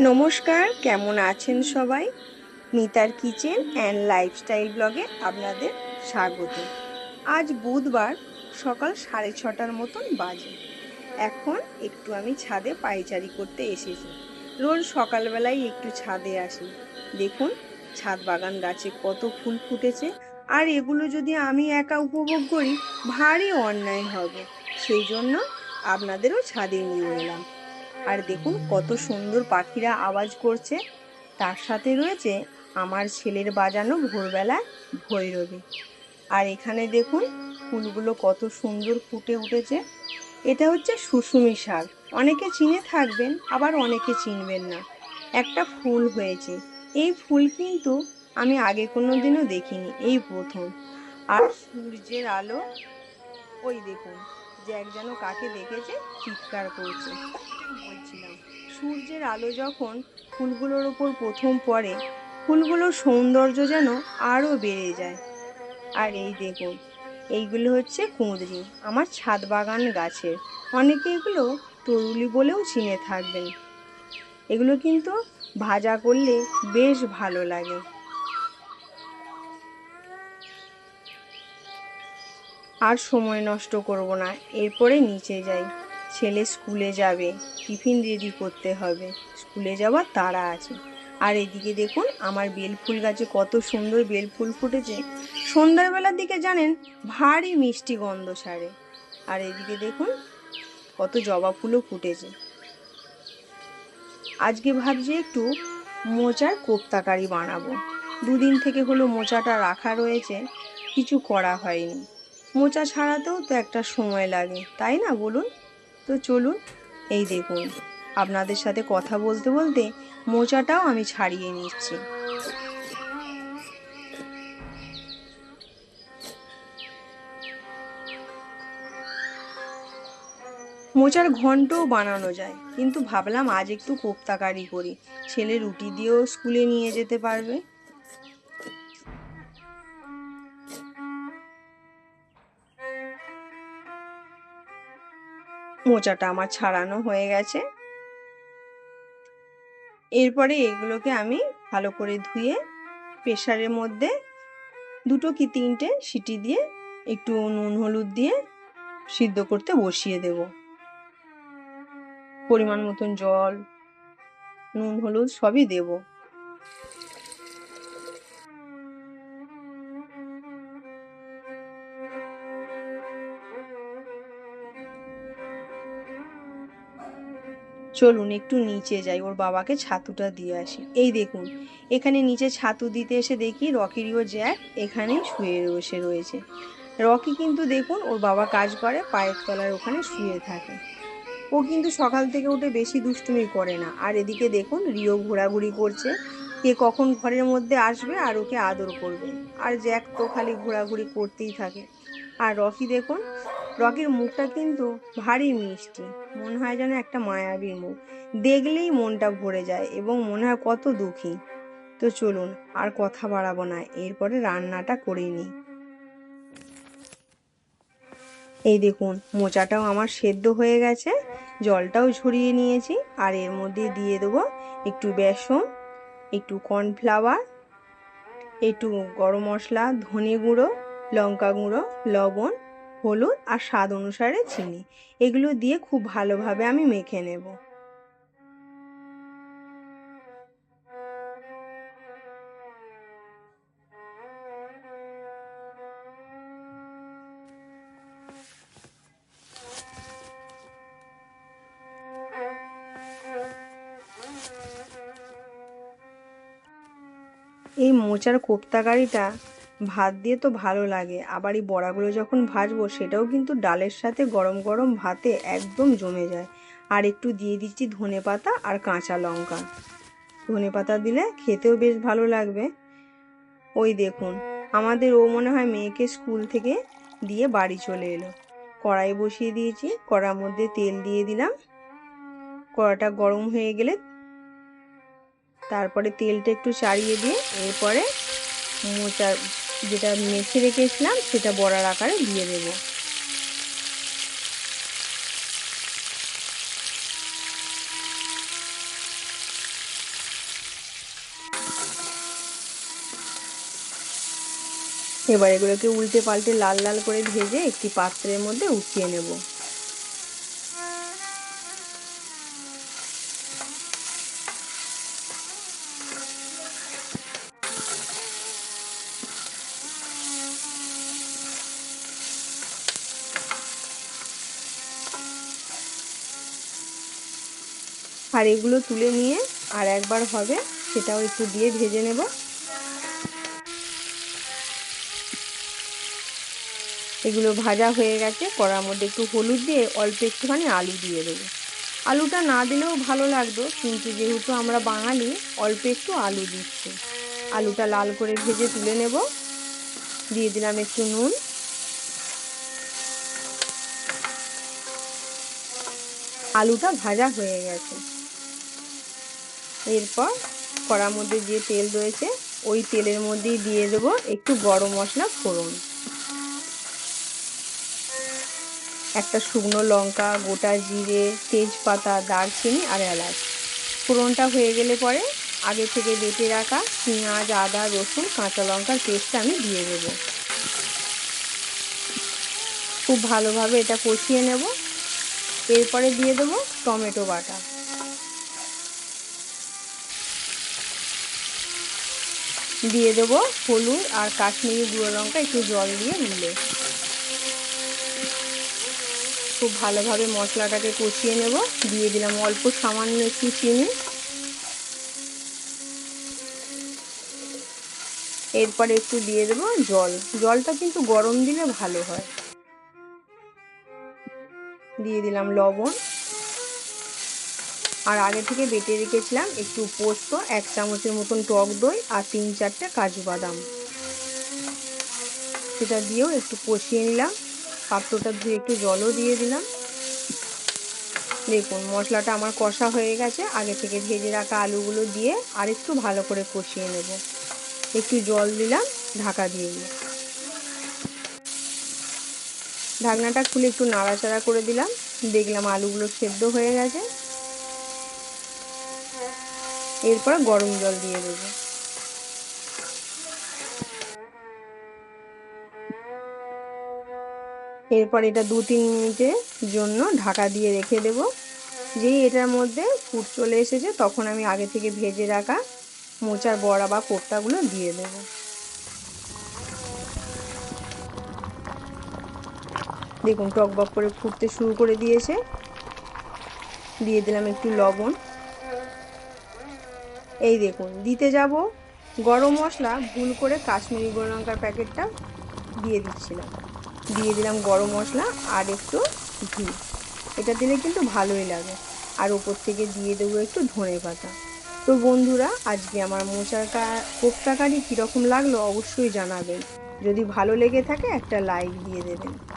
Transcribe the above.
নমস্কার, কেমন আছেন সবাই? মিতার কিচেন অ্যান্ড লাইফস্টাইল ব্লগে আপনাদের স্বাগত। আজ বুধবার সকাল সাড়ে ছটার মতন বাজে। এখন একটু আমি ছাদে পাইচারি করতে এসেছি। রোজ সকালবেলায় একটু ছাদে আসি। দেখুন, ছাদ বাগান গাছে কত ফুল ফুটেছে। আর এগুলো যদি আমি একা উপভোগ করি, ভারী অন্যায় হবে। সেই জন্য আপনাদেরও ছাদে নিয়ে এলাম। আর দেখুন কত সুন্দর পাখিরা আওয়াজ করছে। তার সাথে রয়েছে আমার ছেলের বাজানো ভোরবেলা ভৈরবী। আর এখানে দেখুন ফুলগুলো কত সুন্দর ফুটে উঠেছে। এটা হচ্ছে সুসুমি শাক। অনেকে চিনে থাকবেন, আবার অনেকে চিনবেন না। একটা ফুল হয়েছে। এই ফুল কিন্তু আমি আগে কোনো দিনও দেখিনি, এই প্রথম। আর সূর্যের আলো, ওই দেখুন জ্যাক যেন কাকে দেখেছে, চিৎকার করছে। সূর্যের আলো যখন ফুলগুলোর ওপর প্রথম পড়ে, ফুলগুলোর সৌন্দর্য যেন আরও বেড়ে যায়। আর এই দেখুন, এইগুলো হচ্ছে কুঁদরি, আমার ছাদ বাগান গাছের। অনেকে এগুলো তরুলি বলেও চিনে থাকবেন। এগুলো কিন্তু ভাজা করলে বেশ ভালো লাগে। আর সময় নষ্ট করব না, এরপরে নিচে যাই। ছেলে স্কুলে যাবে, টিফিন রেডি করতে হবে। স্কুলে যাওয়ার তাড়া আছে। আর এদিকে দেখুন, আমার বেলফুল গাছে কত সুন্দর বেলফুল ফুটেছে। সন্ধ্যাবেলার দিকে জানেন, ভারী মিষ্টি গন্ধ ছাড়ে। আর এদিকে দেখুন, কত জবা ফুলও ফুটেছে। আজকে ভাবছি একটু মোচার কোপ্তাকারি বানাবো। দুদিন থেকে হলো মোচাটা রাখা রয়েছে, কিছু করা হয়নি। মোচা ছাড়াতেও তো একটা সময় লাগে, তাই না বলুন? তো চলুন, এই দেখুন। আপনাদের সাথে কথা বলতে বলতে মোচাটাও আমি ছাড়িয়ে নিচ্ছি। মোচার ঘন্টও বানানো যায়, কিন্তু ভাবলাম আজ একটু কোপ্তাকারি করি। ছেলে রুটি দিয়েও স্কুলে নিয়ে যেতে পারবে। মোচাটা আমার ছাড়ানো হয়ে গেছে। এরপরে এগুলোকে আমি ভালো করে ধুয়ে প্রেশারের মধ্যে দুটো কি তিনটে সিটি দিয়ে একটু নুন, হলুদ দিয়ে সিদ্ধ করতে বসিয়ে দেব। পরিমাণ মতন জল, নুন, হলুদ সবই দেবো। চলুন একটু নিচে যাই, ওর বাবাকে ছাতুটা দিয়ে আসি। এই দেখুন, এখানে নিচে ছাতু দিতে এসে দেখি রকিরিও জ্যাক এখানে শুয়ে বসে রয়েছে। রকি কিন্তু দেখুন ওর বাবা কাজ করে, পায়ের তলার ওখানে শুয়ে থাকে। ও কিন্তু সকাল থেকে উঠে বেশি দুষ্টুমি করে না। আর এদিকে দেখুন রিও ঘোরাঘুরি করছে, কে কখন ঘরের মধ্যে আসবে আর ওকে আদর করবে। আর জ্যাক তো খালি ঘোরাঘুরি করতেই থাকে। আর রকি দেখুন রকির মুখটা কিন্তু ভারী মিষ্টি। মনে হয় যেন একটা মায়াবীর মুখ। দেখলেই মনটা ভরে যায় এবং মনে হয় কত দুঃখী। তো চলুন, আর কথা বাড়াবো না, এরপরে রান্নাটা করে নিই। এই দেখুন, মোচাটাও আমার সেদ্ধ হয়ে গেছে, জলটাও ঝরিয়ে নিয়েছি, আর এর মধ্যে দিয়ে দেবো একটু বেসন, একটু কর্নফ্লাওয়ার, একটু গরম মশলা, ধনে গুঁড়ো, লঙ্কা গুঁড়ো, লবণ হলুদ আর স্বাদ অনুসারে চিনি। এগুলো দিয়ে খুব ভালোভাবে আমি মেখে নেব। এই মোচার কোপ্তাকারিটা ভাত দিয়ে তো ভালো লাগে, আবার এই বড়াগুলো যখন ভাজবো সেটাও কিন্তু ডালের সাথে গরম গরম ভাতে একদম জমে যায়। আর একটু দিয়ে দিচ্ছি ধনে পাতা আর কাঁচা লঙ্কা। ধনে পাতা দিলে খেতেও বেশ ভালো লাগবে। ওই দেখুন, আমাদের ও মনে হয় মেয়েকে স্কুল থেকে দিয়ে বাড়ি চলে এলো। কড়াই বসিয়ে দিয়েছি, কড়ার মধ্যে তেল দিয়ে দিলাম। কড়াটা গরম হয়ে গেলে তারপরে তেলটা একটু চাড়িয়ে দিয়ে এরপরে মোচার যেটা মেখে রেখেছিলাম, সেটা বড়ার আকারে দিয়ে দেব। এবার এগুলোকে উল্টে পাল্টে লাল লাল করে ভেজে একটি পাত্রের মধ্যে উঠিয়ে নেব। আর এগুলো তুলে নিয়ে আর একবার হবে, সেটাও একটু দিয়ে ভেজে নেব। এগুলো ভাজা হয়ে গেছে, কড়ার মধ্যে একটু হলুদ দিয়ে অল্প একটুখানি আলু দিয়ে দেবো। আলুটা না দিলেও ভালো লাগতো, কিন্তু যেহেতু আমরা বাঙালি, অল্প একটু আলু দিচ্ছি। আলুটা লাল করে ভেজে তুলে নেব। দিয়ে দিলাম একটু নুন। আলুটা ভাজা হয়ে গেছে। এরপর কড়ার মধ্যে যে তেল রয়েছে, ওই তেলের মধ্যেই দিয়ে দেবো একটু গরম মশলা ফোড়ন। একটা শুকনো লঙ্কা, গোটা জিরে, তেজপাতা, দারচিনি আর এলাচ। ফোড়নটা হয়ে গেলে পরে আগে থেকে বেটে রাখা পেঁয়াজ, আদা, রসুন, কাঁচা লঙ্কার পেস্টটা আমি দিয়ে দেব। খুব ভালোভাবে এটা কষিয়ে নেব। এরপরে দিয়ে দেবো টমেটো বাটা। দিয়ে দেবো হলুদ আর কাশ্মীরি গুঁড়ো লঙ্কা, একটু জল দিয়ে মিলে। খুব ভালোভাবে মশলাটাকে কষিয়ে নেব। দিয়ে দিলাম অল্প সামান্য একটু চিনি। এরপরে একটু দিয়ে দেবো জল। জলটা কিন্তু গরম দিলে ভালো হয়। দিয়ে দিলাম লবণ। আর আগে থেকে বেটে রেখেছিলাম একটু পোস্ত, এক চামচের মতন টক দই আর তিন চারটে কাজু বাদাম। সেটা দিয়েও একটু কষিয়ে নিলাম। পাত্রটা ধুয়ে একটু জলও দিয়ে দিলাম। দেখুন, মশলাটা আমার কষা হয়ে গেছে। আগে থেকে ভেজে রাখা আলুগুলো দিয়ে আর একটু ভালো করে কষিয়ে নেব। একটু জল দিলাম, ঢাকা দিয়ে দিলাম। ঢাকনাটা খুলে একটু নাড়াচাড়া করে দিলাম। দেখলাম আলুগুলো সেদ্ধ হয়ে গেছে। এরপরে গরম জল দিয়ে দেবো। এরপর এটা দু তিন মিনিটের জন্য ঢাকা দিয়ে রেখে দেব। যেই এটার মধ্যে ফুট চলে এসেছে, তখন আমি আগে থেকে ভেজে রাখা মোচার বড়া বা কোপ্তাগুলো দিয়ে দেব। দেখুন টকবক করে ফুটতে শুরু করে দিয়েছে। দিয়ে দিলাম একটু লবণ। এই দেখুন, দিতে যাব গরম মশলা, ভুল করে কাশ্মীরি গোল লঙ্কার প্যাকেটটা দিয়ে দিচ্ছিলাম। দিয়ে দিলাম গরম মশলা আর একটু ঘি। এটা দিলে কিন্তু ভালোই লাগে। আর ওপর থেকে দিয়ে দেবো একটু ধনে পাতা। তো বন্ধুরা, আজকে আমার মোচার কোপ্তা কারি কীরকম লাগল অবশ্যই জানাবেন। যদি ভালো লেগে থাকে একটা লাইক দিয়ে দেবেন।